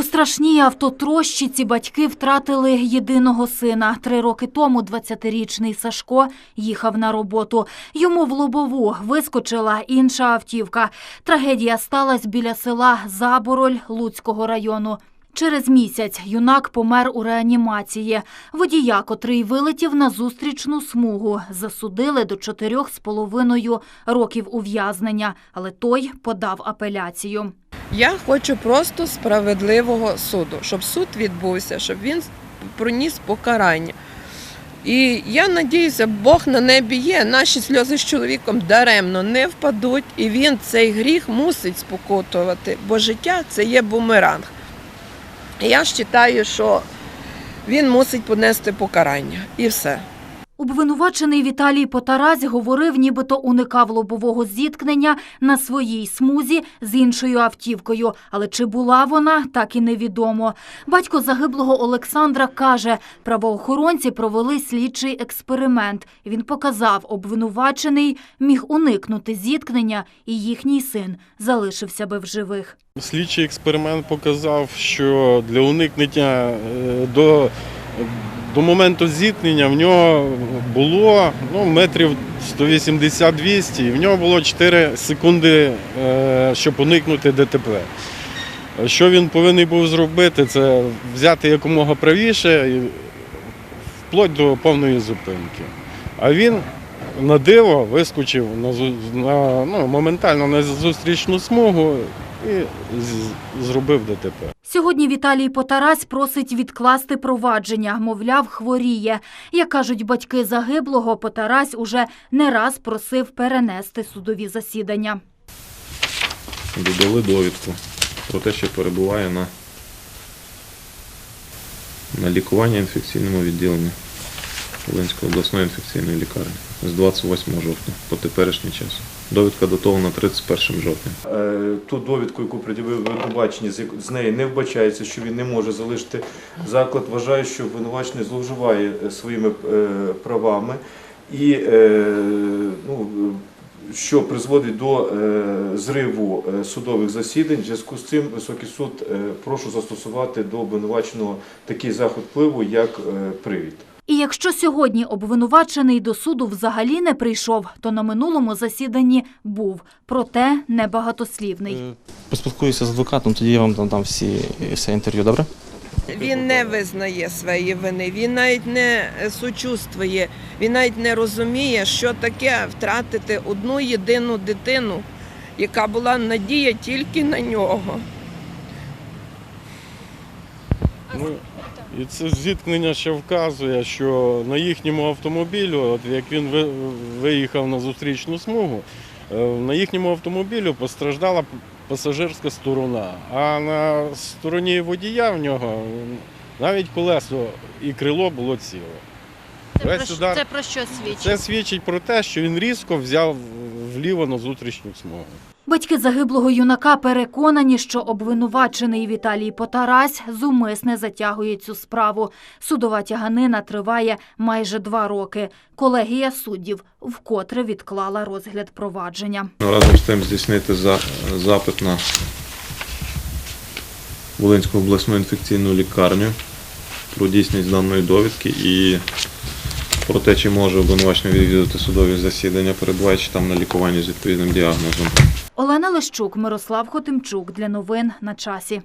У страшній автотрощі ці батьки втратили єдиного сина. Три роки тому 20-річний Сашко їхав на роботу. Йому в лобову вискочила інша автівка. Трагедія сталася біля села Забороль Луцького району. Через місяць юнак помер у реанімації. Водія, котрий вилетів на зустрічну смугу, засудили до чотирьох з половиною років ув'язнення, але той подав апеляцію. Я хочу просто справедливого суду, щоб суд відбувся, щоб він проніс покарання. І я надіюся, Бог на небі є. Наші сльози з чоловіком даремно не впадуть, і він цей гріх мусить спокутувати, бо життя це є бумеранг. І я ж вважаю, що він мусить понести покарання. І все. Обвинувачений Віталій Потаразь говорив, нібито уникав лобового зіткнення на своїй смузі з іншою автівкою. Але чи була вона, так і невідомо. Батько загиблого Олександра каже, правоохоронці провели слідчий експеримент. Він показав, обвинувачений міг уникнути зіткнення, і їхній син залишився би в живих. Слідчий експеримент показав, що для уникнення е, до, до моменту зіткнення в нього було ну, метрів 180-200, і в нього було 4 секунди, е, щоб уникнути ДТП. Що він повинен був зробити, це взяти якомога правіше, вплоть до повної зупинки. А він на диво вискочив на, на, ну, моментально на зустрічну смугу і зробив ДТП. Сьогодні Віталій Потарась просить відкласти провадження, мовляв, хворіє. Як кажуть батьки загиблого, Потарась уже не раз просив перенести судові засідання. додали довідку про те, що перебуває на, на лікуванні інфекційному відділенні Волинської обласної інфекційної лікарні з 28 жовтня по теперішній час. Довідка датована 31 жовтня. Е, ту довідку, яку пред'явив обвинувачення, з неї не вбачається, що він не може залишити заклад. Вважає, що обвинувачений зловживає е, своїми е, правами і ну, що призводить до зриву судових засідань. В зв'язку з цим високий суд прошу застосувати до обвинуваченого такий заход впливу, як привід. І якщо сьогодні обвинувачений до суду взагалі не прийшов, то на минулому засіданні був, проте небагатослівний. Е, Поспілкуюся з адвокатом, тоді я вам дам всі, все інтерв'ю, добре? Він не визнає своєї вини, він навіть не сучувствує, він навіть не розуміє, що таке втратити одну єдину дитину, яка була надія тільки на нього. Ну, і це зіткнення ще вказує, що на їхньому автомобілю, от як він виїхав на зустрічну смугу, е, на їхньому автомобілю постраждала пасажирська сторона, а на стороні водія в нього навіть колесо і крило було ціле. Весь удар- про що свідчить? Це свідчить про те, що він різко взяв вліво на зустрічну смугу. Батьки загиблого юнака переконані, що обвинувачений Віталій Потарась зумисне затягує цю справу. Судова тяганина триває майже два роки. Колегія суддів вкотре відклала розгляд провадження. Ну, Разом з тим здійснити запит на Волинську обласну інфекційну лікарню про дійсність даної довідки і про те, чи може обвинувачений відвідати судові засідання, перебуваючи там на лікуванні з відповідним діагнозом. Олена Лещук, Мирослав Хотимчук для новин на часі.